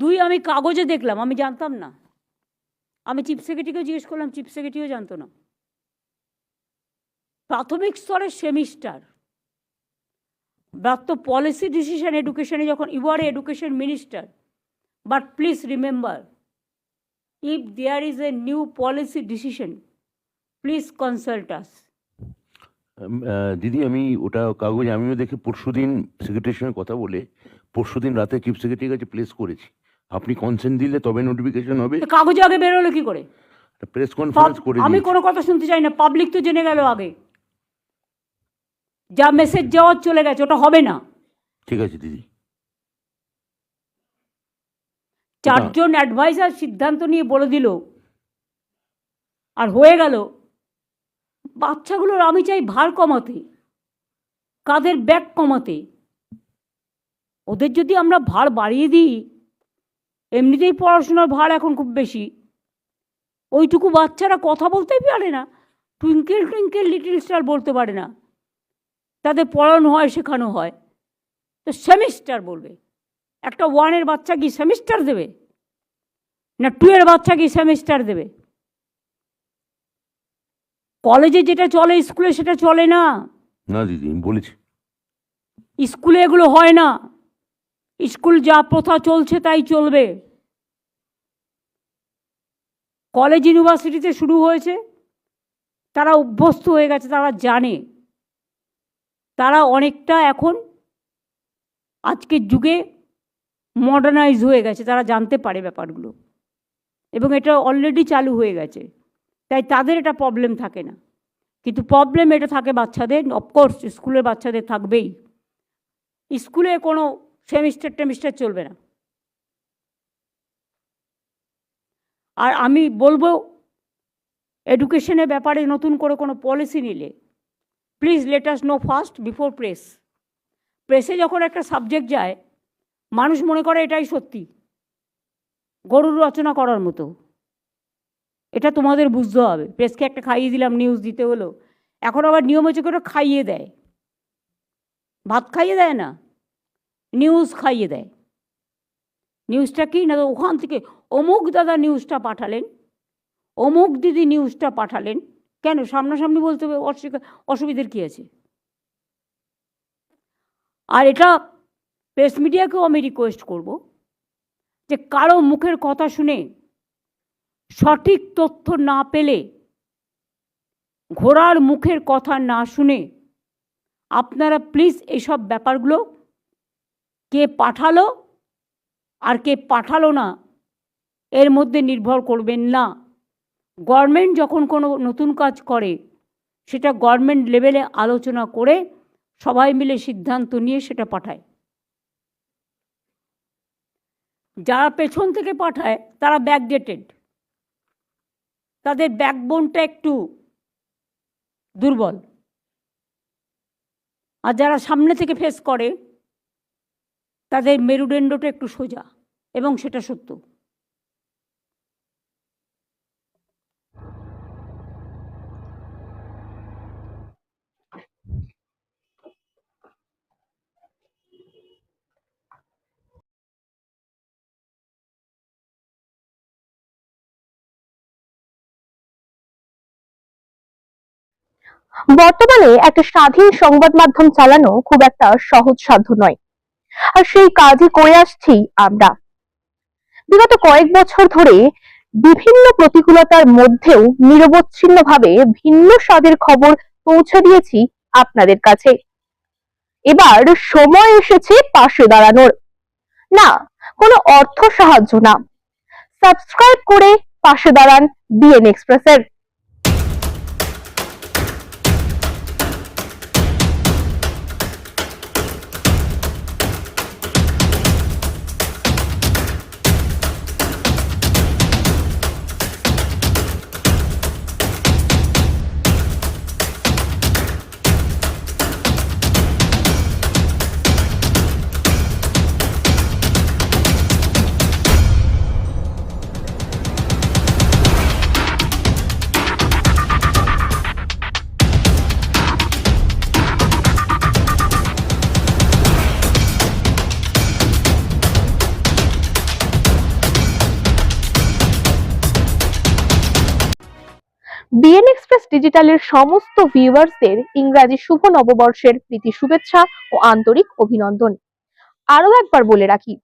দুই, আমি কাগজে দেখলাম, আমি জানতাম না। আমি চিফ সেক্রেটারিকেও জিজ্ঞেস করলাম, চিফ সেক্রেটারিও জানতো না। প্রাথমিক স্তরের সেমিস্টার ব্যাপ্ত পলিসি ডিসিশন এডুকেশনে যখন you are education minister but please remember if there is a new policy decision please consult us দিদি, আমি ওটা কাগজ, আমিও দেখে, পরশুদিন সেক্রেটারির সঙ্গে কথা বলে, পরশুদিন রাতে চিফ সেক্রেটারির কাছে প্লেস করেছি। আপনি কনসেন্ট দিলে তবে নোটিফিকেশন হবে। কাগজে আগে বেরোলো কি করে? প্রেস কনফারেন্স করে আমি। কোনো কথা শুনতে চাই না পাবলিক তো জেনে গেল আগে। যা মেসেজ যাওয়ার চলে গেছে ওটা হবে না। ঠিক আছে দিদি। চারজন অ্যাডভাইজার সিদ্ধান্ত নিয়ে বলে দিল। আর হয়ে গেল বাচ্চাগুলোর আমি চাই ভার কমাতে কাদের ব্যাগ কমাতে। ওদের যদি আমরা ভার বাড়িয়ে দিই এমনিতেই পড়াশোনার ভার এখন খুব বেশি। ওইটুকু বাচ্চারা কথা বলতেই পারে না টুইঙ্কেল টুইঙ্কেল লিটিল স্টার বলতে পারে না। তাদের পড়ানো হয় শেখানো হয়। তো সেমিস্টার বলবে। একটা ওয়ানের বাচ্চা কি সেমিস্টার দেবে? না টু এর বাচ্চা কি সেমিস্টার দেবে? কলেজে যেটা চলে স্কুলে সেটা চলে না? না দিদি বলেছি। স্কুলে এগুলো হয় না। স্কুল যা প্রথা চলছে তাই চলবে। কলেজ ইউনিভার্সিটিতে শুরু হয়েছে, তারা অভ্যস্ত হয়ে গেছে, তারা জানে। তারা অনেকটা এখন আজকের যুগে মডার্নাইজ হয়ে গেছে, তারা জানতে পারে ব্যাপারগুলো। এবং এটা অলরেডি চালু হয়ে গেছে। তাই তাদের এটা প্রবলেম থাকে না। কিন্তু প্রবলেম এটা থাকে বাচ্চাদের অফকোর্স স্কুলের বাচ্চাদের থাকবেই। স্কুলে কোনো সেমিস্টার টেমিস্টার চলবে না। আর আমি বলব এডুকেশনের ব্যাপারে নতুন করে কোনো পলিসি নিলে please let us know first before press প্রেসে যখন একটা সাবজেক্ট যায়, মানুষ মনে করে এটাই সত্যি, গরুর রচনা করার মতো। এটা তোমাদের বুঝতে হবে। প্রেসকে একটা খাইয়ে দিলাম নিউজ দিতে হলো। এখন আবার নিয়ম হচ্ছে করে খাইয়ে দেয়। ভাত খাইয়ে দেয় না। নিউজ খাইয়ে দেয়। নিউজটা কি? না, ওখান থেকে অমুক দাদা নিউজটা পাঠালেন, অমুক দিদি নিউজটা পাঠালেন। কেন? সামনাসামনি বলতে হবে অসুবিধা অসুবিধের কী আছে? আর এটা প্রেস মিডিয়াকেও আমি রিকোয়েস্ট করব যে কারও মুখের কথা শুনে সঠিক তথ্য না পেলে, ঘোড়ার মুখের কথা না শুনে আপনারা প্লিজ এইসব ব্যাপারগুলো কে পাঠালো আর কে পাঠালো না, এর মধ্যে নির্ভর করবেন না। গভর্নমেন্ট যখন কোনো নতুন কাজ করে, সেটা গভর্নমেন্ট লেভেলে আলোচনা করে সবাই মিলে সিদ্ধান্ত নিয়ে সেটা পাঠায়। যারা পেছন থেকে পাঠায়, তারা ব্যাকডেটেড তাদের ব্যাকবোনটা একটু দুর্বল। আর যারা সামনে থেকে ফেস করে তাদের মেরুদণ্ডটা একটু সোজা, এবং সেটা সত্য। বর্তমানে একটা স্বাধীন সংবাদ মাধ্যম চালানো খুব একটা সহজ সাধ্য নয়। আর সেই কাজই করে আসছি আমরা। বিগত কয়েক বছর ধরে বিভিন্ন প্রতিকূলতার মধ্যেও নিরবচ্ছিন্নভাবে ভিন্ন স্বাদের খবর পৌঁছে দিয়েছি আপনাদের কাছে। এবার সময় এসেছে পাশে দাঁড়ানোর। না, কোনো অর্থ সাহায্য না। সাবস্ক্রাইব করে পাশে দাঁড়ান বিএন এক্সপ্রেসের। বিএন এক্সপ্রেস ডিজিটালের সমস্ত ভিউয়ার্সদের ইংরাজি শুভ নববর্ষের প্রীতি শুভেচ্ছা ও আন্তরিক অভিনন্দন। আরও একবার বলে রাখি,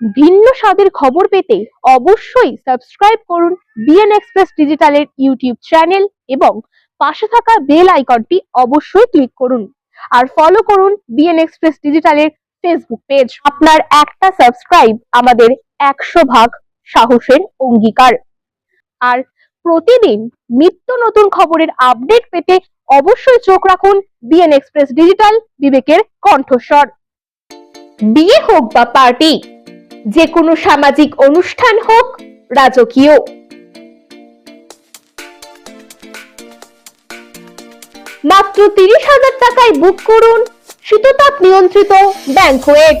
ভিন্ন স্বাদের খবর পেতে অবশ্যই সাবস্ক্রাইব করুন বিএন এক্সপ্রেস ডিজিটালের ইউটিউব চ্যানেল এবং পাশে থাকা বেল আইকনটি অবশ্যই ক্লিক করুন। আর ফলো করুন বিএন এক্সপ্রেস ডিজিটালের ফেসবুক পেজ আপনার একটা সাবস্ক্রাইব আমাদের একশো ভাগ সাহসের অঙ্গীকার। আর প্রতিদিন নিত্য নতুন খবরের আপডেট পেতে অবশ্যই চোখ রাখুন বিএন এক্সপ্রেস ডিজিটাল বিবেকের কণ্ঠস্বর। বিয়ে হোক বা পার্টি যে কোনো সামাজিক অনুষ্ঠান হোক, রাজকীয়। মাত্র তিরিশ হাজার টাকায় বুক করুন শীততাপ নিয়ন্ত্রিত ব্যাংকোয়েট